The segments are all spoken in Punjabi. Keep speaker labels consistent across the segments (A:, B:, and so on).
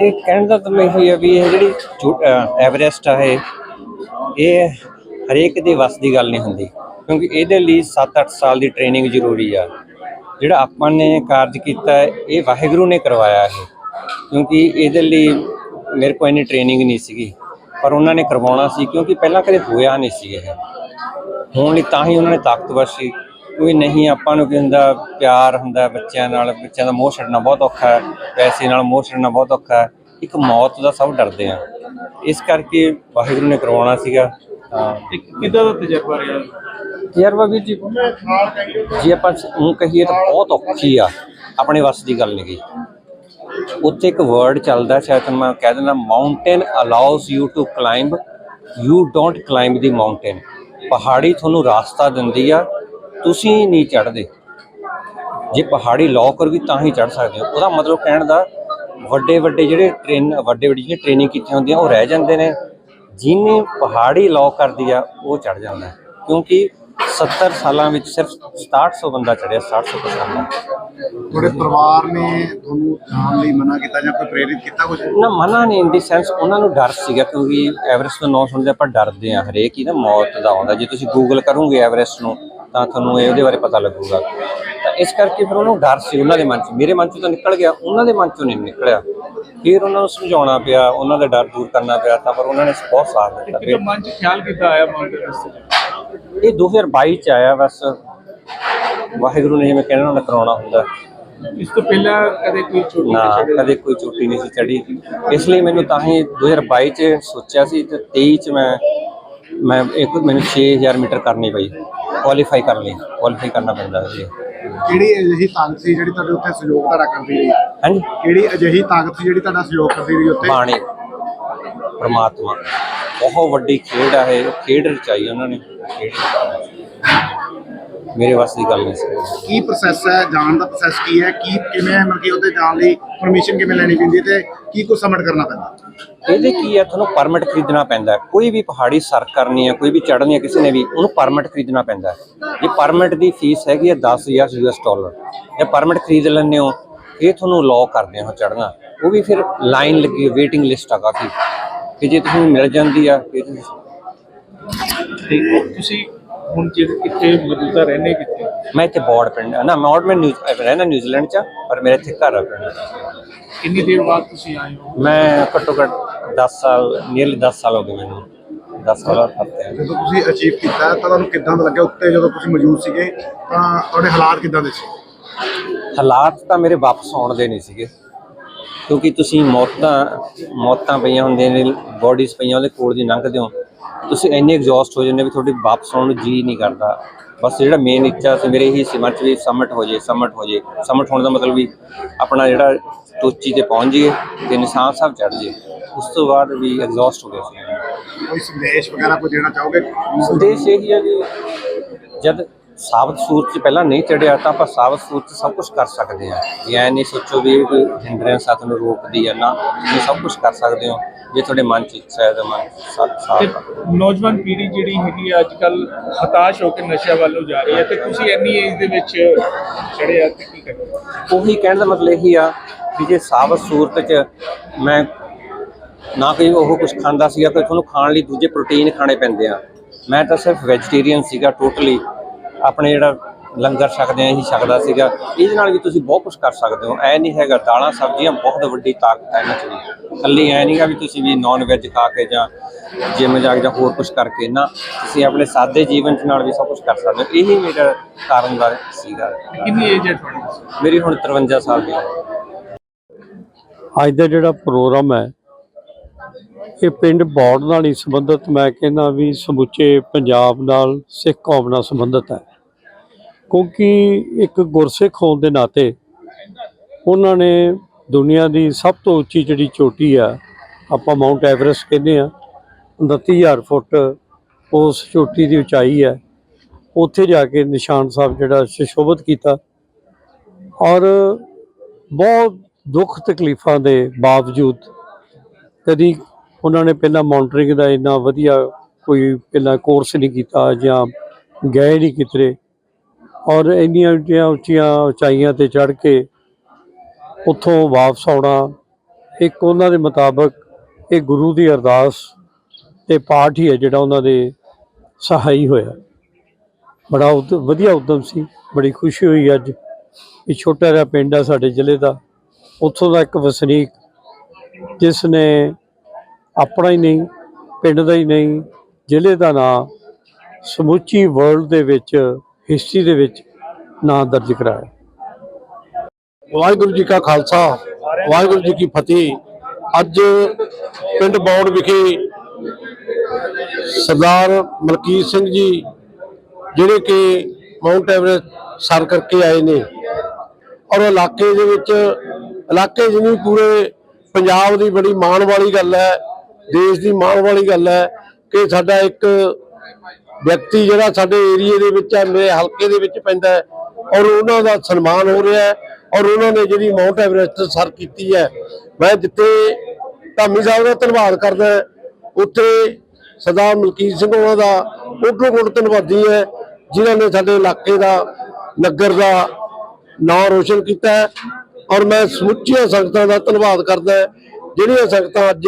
A: ਇਹ ਕਹਿਣ ਦਾ ਤਾਂ ਇਹੀ ਹੈ ਵੀ ਇਹ ਜਿਹੜੀ ਝੂ- ਐਵਰੈਸਟ ਆ ਇਹ ਇਹ ਹਰੇਕ ਦੇ ਵੱਸ ਦੀ ਗੱਲ ਨਹੀਂ ਹੁੰਦੀ, ਕਿਉਂਕਿ ਇਹਦੇ ਲਈ 7-8 ਸਾਲ ਦੀ ਟ੍ਰੇਨਿੰਗ ਜ਼ਰੂਰੀ ਆ। ਜਿਹੜਾ ਆਪਾਂ ਨੇ ਕਾਰਜ ਕੀਤਾ, ਇਹ ਵਾਹਿਗੁਰੂ ਨੇ ਕਰਵਾਇਆ ਇਹ, ਕਿਉਂਕਿ ਇਹਦੇ ਲਈ ਮੇਰੇ ਕੋਲ ਇੰਨੀ ਟ੍ਰੇਨਿੰਗ ਨਹੀਂ ਸੀਗੀ, ਪਰ ਉਹਨਾਂ ਨੇ ਕਰਵਾਉਣਾ ਸੀ, ਕਿਉਂਕਿ ਪਹਿਲਾਂ ਕਦੇ ਹੋਇਆ ਨਹੀਂ ਸੀ ਇਹ। ਹੋਣ ਲਈ ਤਾਂ ਹੀ ਉਹਨਾਂ ਨੇ ਤਾਕਤਵਰ ਸੀ। ਕੋਈ ਨਹੀਂ ਆਪਾਂ ਨੂੰ ਕੀ ਹੁੰਦਾ ਪਿਆਰ ਹੁੰਦਾ ਬੱਚਿਆਂ ਨਾਲ ਬੱਚਿਆਂ ਦਾ ਮੋਹ ਛੱਡਣਾ ਬਹੁਤ ਔਖਾ ਹੈ ਪੈਸੇ ਨਾਲ ਮੋਹ ਛੱਡਣਾ ਬਹੁਤ ਔਖਾ ਹੈ ਇੱਕ ਮੌਤ ਦਾ ਸਭ ਡਰਦੇ ਆ ਇਸ ਕਰਕੇ ਵਾਹਿਗੁਰੂ ਨੇ ਕਰਵਾਉਣਾ ਸੀਗਾ ਤਾਂ
B: ਕਿੱਦਾਂ ਦਾ ਤਜਰਬਾ ਰਿਹਾ?
A: ਤਜਰਬਾ ਵੀ ਜੀ ਜੇ ਆਪਾਂ ਉਹ ਕਹੀਏ ਤਾਂ ਬਹੁਤ ਔਖੀ ਆ ਆਪਣੇ ਵੱਸ ਦੀ ਗੱਲ ਨਹੀਂ ਗੀ ਉੱਥੇ ਇੱਕ ਵਰਡ ਚੱਲਦਾ ਸ਼ਾਇਦ ਮੈਂ ਕਹਿ ਦਿੰਦਾ mountain allows you to climb you don't climb the mountain ਪਹਾੜੀ ਤੁਹਾਨੂੰ ਰਾਸਤਾ ਦਿੰਦੀ ਆ ਤੁਸੀਂ ਨਹੀਂ ਚੜ੍ਹਦੇ। ਜੇ ਪਹਾੜੀ ਲੌ ਕਰੂਗੀ ਤਾਂ ਹੀ ਚੜ੍ਹ ਸਕਦੇ ਹੋ। ਉਹਦਾ ਮਤਲਬ ਕਹਿਣ ਦਾ ਵੱਡੇ ਵੱਡੇ ਜਿਹੜੇ ਟ੍ਰੇਨ ਵੱਡੇ ਵੱਡੀ ਜਿਹੜੇ ਟ੍ਰੇਨਿੰਗ ਕੀਤੀਆਂ ਹੁੰਦੀਆਂ ਉਹ ਰਹਿ ਜਾਂਦੇ ਨੇ। ਜਿਹਨੇ ਪਹਾੜੀ ਲੌ ਕਰਦੀ ਆ ਉਹ ਚੜ੍ਹ ਜਾਂਦਾ। ਕਿਉਂਕਿ 70 ਸਾਲਾਂ ਵਿੱਚ ਸਿਰਫ 6700 ਬੰਦਾ ਚੜਿਆ 6700 ਪਰਸੈਂਟ
C: ਤੁਹਾਡੇ ਪਰਿਵਾਰ ਨੇ ਤੁਹਾਨੂੰ ਜਾਣ ਲਈ ਮਨਾ ਕੀਤਾ ਜਾਂ ਕੋਈ ਪ੍ਰੇਰਿਤ ਕੀਤਾ ਕੁਝ
A: ਨਾ ਮਨਾ ਨਹੀਂ ਇਨ ਦੀ ਸੈਂਸ ਉਹਨਾਂ ਨੂੰ ਡਰ ਸੀਗਾ ਕਿਉਂਕਿ ਐਵਰੈਸਟ ਤੋਂ ਨਾਂ ਸੁਣਦੇ ਆਪਾਂ ਡਰਦੇ ਆ ਹਰੇਕ ਹੀ ਨਾ ਮੌਤ ਦਾ ਆਉਂਦਾ। ਜੇ ਤੁਸੀਂ ਗੂਗਲ ਕਰੋਗੇ ਐਵਰੈਸਟ ਨੂੰ ਤਾਂ ਤੁਹਾਨੂੰ ਇਹਦੇ ਬਾਰੇ ਪਤਾ ਲੱਗੂਗਾ। ਤਾਂ ਇਸ ਕਰਕੇ ਫਿਰ ਉਹਨੂੰ ਡਰ ਸੀ ਉਹਨਾਂ ਦੇ ਮਨ 'ਚ। ਮੇਰੇ ਮਨ 'ਚੋਂ ਤਾਂ ਨਿਕਲ ਗਿਆ ਉਹਨਾਂ ਦੇ ਮਨ 'ਚੋਂ ਨਹੀਂ ਨਿਕਲਿਆ। ਫਿਰ ਉਹਨਾਂ ਨੂੰ ਸਮਝਾਉਣਾ ਪਿਆ ਉਹਨਾਂ ਦਾ ਡਰ ਦੂਰ ਕਰਨਾ ਪਿਆ ਤਾਂ ਪਰ ਉਹਨਾਂ ਨੇ ਬਹੁਤ ਸਾਥ ਦਿੱਤਾ। ਫਿਰ
B: ਮਨ ਚ ਖਿਆਲ ਕਿੱਦਾਂ ਆਇਆ ਮਾਊਂਟੇਨ ਰਸਤੇ
A: ਇਹ 2022 ਚ ਆਇਆ ਬਸ। ਵਾਹਿਗੁਰੂ ਨੇ ਜਿਵੇਂ ਕਹਿਣਾ ਹੁੰਦਾ ਕਰਾਉਣਾ ਹੁੰਦਾ।
B: ਇਸ ਤੋਂ ਪਹਿਲਾਂ ਕਦੇ ਕੋਈ ਛੋਟੀ
A: ਨਾ ਕਦੇ ਕੋਈ ਚੋਟੀ ਨਹੀਂ ਸੀ ਚੜੀ ਇਸ ਲਈ ਮੈਨੂੰ ਤਾਂ ਹੀ 2022 ਚ ਸੋਚਿਆ ਸੀ ਤੇ 23 ਚ ਮੈਂ ਮੈਂ ਇੱਕ ਮੈਨੂੰ 6000 ਮੀਟਰ ਕਰਨੀ ਪਈ। ਕੁਆਲੀਫਾਈ ਕਰ ਲਈ। ਕੁਆਲੀਫਾਈ ਕਰਨਾ ਪੈਂਦਾ ਸੀ
C: ਕਿਹੜੀ ਅਜਿਹੀ ਤਾਕਤ ਸੀ ਜਿਹੜੀ ਤੁਹਾਡੇ ਉੱਤੇ ਸਹਿਯੋਗ ਤੁਹਾਡਾ ਕਰਦੀ ਰਹੀ?
A: ਹਾਂਜੀ।
C: ਕਿਹੜੀ ਅਜਿਹੀ ਤਾਕਤ ਸੀ ਜਿਹੜੀ ਤੁਹਾਡਾ ਸਹਿਯੋਗ ਕਰਦੀ ਰਹੀ ਉੱਤੇ?
A: ਬਾਣੀ। ਪ੍ਰਮਾਤਮਾ। ਬਹੁਤ ਵੱਡੀ ਖੇਡ ਆ ਇਹ। ਖੇਡ ਰਚਾਈ ਉਹਨਾਂ ਨੇ। ਖੇਡ ਮੇਰੇ ਵਾਸ ਦੀ ਗੱਲ ਨਹੀਂ ਸੀ।
C: ਕੀ ਪ੍ਰੋਸੈਸ ਹੈ? ਜਾਣ ਦਾ ਪ੍ਰੋਸੈਸ ਕੀ ਹੈ? ਕੀ ਕਿਵੇਂ ਹੈ? ਮਤਲਬ ਕਿ ਉਹਦੇ ਜਾਣ ਲਈ ਪਰਮਿਸ਼ਨ ਕਿਵੇਂ ਲੈਣੀ ਪੈਂਦੀ ਹੈ ਤੇ ਕੀ ਕੁਝ ਸਬਮਿਟ ਕਰਨਾ ਪੈਂਦਾ?
A: ਇਹਦੇ ਕੀ ਹੈ ਤੁਹਾਨੂੰ ਪਰਮਿਟ ਖਰੀਦਣਾ ਪੈਂਦਾ। ਕੋਈ ਵੀ ਪਹਾੜੀ ਸਰ ਕਰਨੀ ਹੈ ਕੋਈ ਵੀ ਚੜ੍ਹਨੀ ਹੈ ਕਿਸੇ ਨੇ ਵੀ ਉਹਨੂੰ ਪਰਮਿਟ ਖਰੀਦਣਾ ਪੈਂਦਾ ਹੈ। ਜੇ ਪਰਮਿਟ ਦੀ ਫੀਸ ਹੈਗੀ ਹੈ 10000 ਯੂਐਸ ਡਾਲਰ ਜੇ ਪਰਮਿਟ ਖਰੀਦ ਲੈਂਦੇ ਹੋ ਇਹ ਤੁਹਾਨੂੰ ਲੌ ਕਰਦੇ ਹੋ ਚੜ੍ਹਨਾ। ਉਹ ਵੀ ਫਿਰ ਲਾਈਨ ਲੱਗੀ ਵੇਟਿੰਗ ਲਿਸਟ ਆ ਕਾਫੀ। ਕਿ ਜੇ ਤੁਹਾਨੂੰ ਮਿਲ ਜਾਂਦੀ ਆ ਫਿਰ ਤੁਸੀਂ
B: ਹੁਣ ਜਿਹੜੇ ਕਿੱਥੇ ਮੌਜੂਦਾ ਰਹਿੰਦੇ ਕਿੱਥੇ?
A: ਮੈਂ ਇੱਥੇ ਬੋਰਡ ਪਿੰਡ ਨਾ ਮੌੜ ਮੈਂ ਨਿਊ- ਰਹਿੰਦਾ ਨਿਊਜ਼ੀਲੈਂਡ ਚ ਪਰ ਮੇਰੇ ਇੱਥੇ ਘਰ ਆ ਪਿੰਡ।
B: ਕਿੰਨੀ ਦੇਰ ਬਾਅਦ ਤੁਸੀਂ ਆਏ ਹੋ?
A: ਮੈਂ ਘੱਟੋ ਘੱਟ 10 ਸਾਲ ਨੀਅਰਲੀ 10 ਸਾਲ ਹੋ ਗਏ ਮੈਨੂੰ। 10 ਸਾਲ ਹੱਤੇ ਆ
C: ਜਦੋਂ ਤੁਸੀਂ ਅਚੀਵ ਕੀਤਾ ਤਾਂ ਤੁਹਾਨੂੰ ਕਿੱਦਾਂ ਦਾ ਲੱਗਿਆ? ਉੱਤੇ ਜਦੋਂ ਤੁਸੀਂ ਮੌਜੂਦ ਸੀਗੇ ਤਾਂ ਤੁਹਾਡੇ ਹਾਲਾਤ ਕਿੱਦਾਂ ਦੇ ਸੀ?
A: ਹਾਲਾਤ ਤਾਂ ਮੇਰੇ ਵਾਪਸ ਆਉਣ ਦੇ ਨਹੀਂ ਸੀਗੇ। ਕਿਉਂਕਿ ਤੁਸੀਂ ਮੌਤਾਂ ਮੌਤਾਂ ਪਈਆਂ ਹੁੰਦੀਆਂ ਨੇ ਬੋਡੀਜ਼ ਪਈਆਂ ਉਹਦੇ ਕੋਲ ਦੀ ਲੰਘਦੇ ਹੋ। ਤੁਸੀਂ ਇੰਨੇ ਐਗਜ਼ੌਸਟ ਹੋ ਜਾਂਦੇ ਵੀ ਤੁਹਾਡੀ ਵਾਪਸ ਆਉਣ ਨੂੰ ਜੀ ਨਹੀਂ ਕਰਦਾ। ਬਸ ਜਿਹੜਾ ਮੇਨ ਇੱਛਾ ਸੀ ਮੇਰੇ ਇਹੀ ਸੀ ਮਨ 'ਚ ਵੀ ਸਬਮਿਟ ਹੋ ਜੇ ਸਬਮਿਟ ਹੋ ਜੇ। ਸਬਮਿਟ ਹੋਣ ਦਾ ਮਤਲਬ ਵੀ ਆਪਣਾ ਜਿਹੜਾ ਟੋਚੀ ਤੇ ਪਹੁੰਚ ਜਾਈਏ ਤੇ ਨਿਸ਼ਾਨ ਸਾਹਿਬ ਚੜ ਜੇ ਉਸ ਤੋਂ ਬਾਅਦ ਵੀ ਐਗਜ਼ੌਸਟ ਹੋ ਗਿਆ ਸੀ।
C: ਕੋਈ ਸੰਦੇਸ਼ ਵਗੈਰਾ ਕੋਈ ਦੇਣਾ ਚਾਹੋਗੇ?
A: ਸੰਦੇਸ਼ ਇਹ ਹੀ ਹੈ ਵੀ ਜਦ ਸਾਬਤ ਸੂਰਤ ਚ ਪਹਿਲਾਂ ਨਹੀਂ ਚੜਿਆ ਤਾਂ ਆਪਾਂ ਸਾਬਤ ਸੂਰਤ ਚ ਸਭ ਕੁਝ ਕਰ ਸਕਦੇ ਹਾਂ। ਵੀ ਐ ਨਹੀਂ ਸੋਚੋ ਵੀ ਕੋਈ ਹਿੰਡਰੈਂਸ ਆ ਤੁਹਾਨੂੰ ਰੋਕਦੀ ਹੈ ਨਾ ਤੁਸੀਂ ਸਭ ਕੁਝ ਕਰ ਸਕਦੇ ਹੋ। ਜੇ ਤੁਹਾਡੇ ਮਨ ਚ ਇੱਛਾ ਹੈ ਤਾਂ ਮਨ ਸਾਥ
B: ਤੇ
A: ਸਾਥ
B: ਨੌਜਵਾਨ ਪੀੜ੍ਹੀ ਜਿਹੜੀ ਹੈਗੀ ਆ ਅੱਜ ਕੱਲ ਹਤਾਸ਼ ਹੋ ਕੇ ਨਸ਼ਿਆਂ ਵੱਲ ਜਾ ਰਹੀ ਹੈ ਤੇ ਤੁਸੀਂ ਇੰਨੀ ਏਜ ਦੇ ਵਿੱਚ ਚੜ੍ਹੇ ਆ ਤੇ ਕੀ ਕਰਦੇ
A: ਉਹੀ ਕਹਿਣ ਦਾ ਮਤਲਬ ਇਹੀ ਆ ਵੀ ਜੇ ਸਾਬਤ ਸੂਰਤ ਚ ਮੈਂ ਨਾ ਕੋਈ ਉਹ ਕੁਝ ਖਾਂਦਾ ਸੀਗਾ ਕਿ ਤੁਹਾਨੂੰ ਖਾਣ ਲਈ ਦੂਜੇ ਪ੍ਰੋਟੀਨ ਖਾਣੇ ਪੈਂਦੇ ਆ। ਮੈਂ ਤਾਂ ਸਿਰਫ ਵੈਜੀਟੇਰੀਅਨ ਸੀਗਾ ਟੋਟਲੀ ਆਪਣੇ ਜਿਹੜਾ ਲੰਗਰ ਛਕਦੇ ਆ ਇਹੀ ਛਕਦਾ ਸੀਗਾ। ਇਹਦੇ ਨਾਲ ਵੀ ਤੁਸੀਂ ਬਹੁਤ ਕੁਝ ਕਰ ਸਕਦੇ ਹੋ। ਐ ਨਹੀਂ ਹੈਗਾ ਦਾਲਾਂ ਸਬਜ਼ੀਆਂ ਬਹੁਤ ਵੱਡੀ ਤਾਕਤ ਹੈ ਇਹਨਾਂ 'ਚ ਵੀ। ਇਕੱਲੀ ਐ ਨਹੀਂਗਾ ਵੀ ਤੁਸੀਂ ਵੀ ਨਾਨ ਵੈਜ ਖਾ ਕੇ ਜਾਂ ਜਿਮ ਜਾ ਕੇ ਜਾਂ ਹੋਰ ਕੁਝ ਕਰਕੇ ਨਾ ਤੁਸੀਂ ਆਪਣੇ ਸਾਦੇ ਜੀਵਨ 'ਚ ਨਾਲ ਵੀ ਸਭ ਕੁਝ ਕਰ ਸਕਦੇ ਹੋ। ਇਹੀ ਮੇਰਾ ਕਾਰਨ ਦਾ ਸੀਗਾ।
B: ਕਿੰਨੀ ਏਜ ਹੈ ਤੁਹਾਡੀ?
A: ਮੇਰੀ ਹੁਣ 53 ਸਾਲ ਦੀ
D: ਅੱਜ ਦਾ ਜਿਹੜਾ ਪ੍ਰੋਗਰਾਮ ਹੈ ਇਹ ਪਿੰਡ ਬੌੜ ਨਾਲ ਹੀ ਸੰਬੰਧਿਤ। ਮੈਂ ਕਹਿੰਦਾ ਵੀ ਸਮੁੱਚੇ ਪੰਜਾਬ ਨਾਲ ਸਿੱਖ ਕੌਮ ਨਾਲ ਸੰਬੰਧਿਤ ਹੈ। ਕਿਉਂਕਿ ਇੱਕ ਗੁਰਸਿੱਖ ਹੋਣ ਦੇ ਨਾਤੇ ਉਹਨਾਂ ਨੇ ਦੁਨੀਆ ਦੀ ਸਭ ਤੋਂ ਉੱਚੀ ਜਿਹੜੀ ਚੋਟੀ ਆ, ਆਪਾਂ ਮਾਊਂਟ ਐਵਰੈਸਟ ਕਹਿੰਦੇ ਆ 29000 ਫੁੱਟ ਉਸ ਚੋਟੀ ਦੀ ਉਚਾਈ ਹੈ ਉੱਥੇ ਜਾ ਕੇ ਨਿਸ਼ਾਨ ਸਾਹਿਬ ਜਿਹੜਾ ਸੁਸ਼ੋਭਿਤ ਕੀਤਾ ਔਰ ਬਹੁਤ ਦੁੱਖ ਤਕਲੀਫਾਂ ਦੇ ਬਾਵਜੂਦ ਕਦੀ ਉਹਨਾਂ ਨੇ ਪਹਿਲਾਂ ਮੌਨਟਰਿੰਗ ਦਾ ਇੰਨਾ ਵਧੀਆ ਕੋਈ ਪਹਿਲਾਂ ਕੋਰਸ ਨਹੀਂ ਕੀਤਾ ਜਾਂ ਗਏ ਨਹੀਂ ਕਿਤਰੇ ਔਰ ਇੰਨੀਆਂ ਉੱਚੀਆਂ ਉੱਚੀਆਂ ਉਚਾਈਆਂ ਤੇ ਚੜ੍ਹ ਕੇ ਉੱਥੋਂ ਵਾਪਸ ਆਉਣਾ, ਇੱਕ ਉਹਨਾਂ ਦੇ ਮੁਤਾਬਕ ਇਹ ਗੁਰੂ ਦੀ ਅਰਦਾਸ ਤੇ ਪਾਠ ਹੀ ਹੈ ਜਿਹੜਾ ਉਹਨਾਂ ਦੇ ਸਹਾਈ ਹੋਇਆ। ਬੜਾ ਉਦ- ਵਧੀਆ ਉਦਮ ਸੀ, ਬੜੀ ਖੁਸ਼ੀ ਹੋਈ ਅੱਜ। ਇਹ ਛੋਟਾ ਜਿਹਾ ਪਿੰਡ ਆ ਸਾਡੇ ਜ਼ਿਲ੍ਹੇ ਦਾ, ਉੱਥੋਂ ਦਾ ਇੱਕ ਵਸਨੀਕ ਜਿਸ ਨੇ ਆਪਣਾ ਹੀ ਨਹੀਂ, ਪਿੰਡ ਦਾ ਹੀ ਨਹੀਂ, ਜ਼ਿਲ੍ਹੇ ਦਾ ਨਾਂ ਸਮੁੱਚੀ ਵਰਲਡ ਦੇ ਵਿੱਚ ਹਿਸਟਰੀ ਦੇ ਵਿੱਚ ਨਾਂ ਦਰਜ ਕਰਾਇਆ।
E: ਵਾਹਿਗੁਰੂ ਜੀ ਕਾ ਖਾਲਸਾ, ਵਾਹਿਗੁਰੂ ਜੀ ਕੀ ਫਤਿਹ। ਅੱਜ ਪਿੰਡ ਬੌੜ ਵਿਖੇ ਸਰਦਾਰ ਮਲਕੀਤ ਸਿੰਘ ਜੀ, ਜਿਹੜੇ ਕਿ ਮਾਊਂਟ ਐਵਰੈਸਟ ਸਰ ਕਰਕੇ ਆਏ ਨੇ ਔਰ ਇਲਾਕੇ ਦੇ ਵਿੱਚ, ਇਲਾਕੇ ਜਿਹਨੂੰ ਪੂਰੇ ਪੰਜਾਬ ਦੀ ਬੜੀ ਮਾਣ ਵਾਲੀ ਗੱਲ ਹੈ, ਦੇਸ਼ ਦੀ ਮਾਣ ਵਾਲੀ ਗੱਲ ਹੈ ਕਿ ਸਾਡਾ ਇੱਕ ਵਿਅਕਤੀ ਜਿਹੜਾ ਸਾਡੇ ਏਰੀਏ ਦੇ ਵਿੱਚ ਹੈ, ਮੇਰੇ ਹਲਕੇ ਦੇ ਵਿੱਚ ਪੈਂਦਾ ਹੈ ਔਰ ਉਹਨਾਂ ਦਾ ਸਨਮਾਨ ਹੋ ਰਿਹਾ ਹੈ ਔਰ ਉਹਨਾਂ ਨੇ ਜਿਹੜੀ ਮਾਊਂਟ ਐਵਰੈਸਟ ਸਰ ਕੀਤੀ ਹੈ, ਮੈਂ ਜਿੱਥੇ ਧਾਮੀ ਸਾਹਿਬ ਦਾ ਧੰਨਵਾਦ ਕਰਦਾ ਉੱਥੇ ਸਰਦਾਰ ਮਲਕੀਤ ਸਿੰਘ ਉਹਨਾਂ ਦਾ ਉੱਡੋ ਗੁੱਡ ਧੰਨਵਾਦੀ ਹੈ, ਜਿਨ੍ਹਾਂ ਨੇ ਸਾਡੇ ਇਲਾਕੇ ਦਾ, ਨਗਰ ਦਾ ਨਾਂ ਰੋਸ਼ਨ ਕੀਤਾ ਹੈ ਔਰ ਮੈਂ ਸਮੁੱਚੀਆਂ ਸੰਗਤਾਂ ਦਾ ਧੰਨਵਾਦ ਕਰਦਾ ਜਿਹੜੀਆਂ ਸੰਗਤਾਂ ਅੱਜ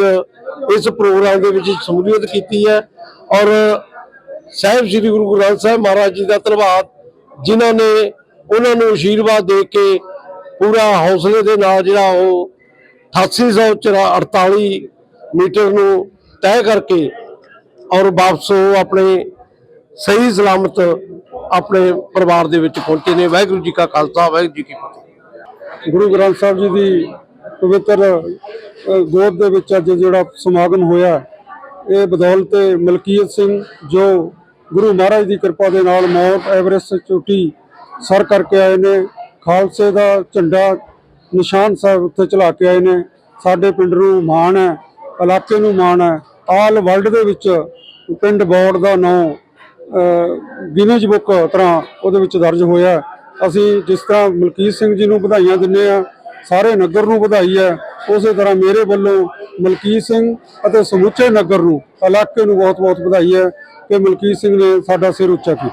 E: ਇਸ ਪ੍ਰੋਗਰਾਮ ਦੇ ਵਿੱਚ ਸ਼ਮੂਲੀਅਤ ਕੀਤੀ ਹੈ ਔਰ ਸਾਹਿਬ ਸ੍ਰੀ ਗੁਰੂ ਗ੍ਰੰਥ ਸਾਹਿਬ ਮਹਾਰਾਜ ਜੀ ਦਾ ਧੰਨਵਾਦ, ਜਿਨ੍ਹਾਂ ਨੇ ਉਹਨਾਂ ਨੂੰ ਆਸ਼ੀਰਵਾਦ ਦੇ ਕੇ ਪੂਰਾ ਹੌਸਲੇ ਦੇ ਨਾਲ ਜਿਹੜਾ ਉਹ 8848 ਮੀਟਰ ਨੂੰ ਤੈਅ ਕਰਕੇ ਔਰ ਵਾਪਸ ਉਹ ਆਪਣੇ ਸਹੀ ਸਲਾਮਤ ਆਪਣੇ ਪਰਿਵਾਰ ਦੇ ਵਿੱਚ ਪਹੁੰਚੇ ਨੇ। ਵਾਹਿਗੁਰੂ ਜੀ ਕਾ ਖਾਲਸਾ, ਵਾਹਿਗੁਰੂ ਜੀ ਕੀ ਫਤਿਹ।
F: ਗੁਰੂ ਗ੍ਰੰਥ ਸਾਹਿਬ ਜੀ ਦੀ ਪਵਿੱਤਰ ਗੋਦ ਦੇ ਵਿੱਚ ਅੱਜ ਜਿਹੜਾ ਸਮਾਗਮ ਹੋਇਆ, ਇਹ ਬਦੌਲਤ ਮਲਕੀਅਤ ਸਿੰਘ ਜੋ ਗੁਰੂ ਮਹਾਰਾਜ ਦੀ ਕਿਰਪਾ ਦੇ ਨਾਲ ਮਾਊਂਟ ਐਵਰੈਸਟ ਚੋਟੀ ਸਰ ਕਰਕੇ ਆਏ ਨੇ। ਖਾਲਸੇ ਦਾ ਝੰਡਾ ਨਿਸ਼ਾਨ ਸਾਹਿਬ ਉੱਤੇ ਚਲਾ ਕੇ ਆਏ ਨੇ। ਸਾਡੇ ਪਿੰਡ ਨੂੰ ਮਾਣ ਹੈ, ਇਲਾਕੇ ਨੂੰ ਮਾਣ ਹੈ। ਆਲ ਵਰਲਡ ਦੇ ਵਿੱਚ ਪਿੰਡ ਬੌੜ ਦਾ ਨਾਂ ਗਿਨੀਜ਼ ਬੁੱਕ ਤਰ੍ਹਾਂ ਉਹਦੇ ਵਿੱਚ ਦਰਜ ਹੋਇਆ ਅਸੀਂ ਜਿਸ ਤਰ੍ਹਾਂ ਮਲਕੀਤ ਸਿੰਘ ਜੀ ਨੂੰ ਵਧਾਈਆਂ ਦਿੰਦੇ ਆ ਸਾਰੇ ਨਗਰ ਨੂੰ ਵਧਾਈ ਹੈ। ਉਸੇ ਤਰ੍ਹਾਂ ਮੇਰੇ ਵੱਲੋਂ ਮਲਕੀਤ ਸਿੰਘ ਅਤੇ ਸਮੁੱਚੇ ਨਗਰ ਨੂੰ, ਇਲਾਕੇ ਨੂੰ ਬਹੁਤ-ਬਹੁਤ ਵਧਾਈ ਹੈ। ਕਿ ਮਲਕੀਤ ਸਿੰਘ ਨੇ ਸਾਡਾ ਸਿਰ ਉੱਚਾ ਕੀਤਾ।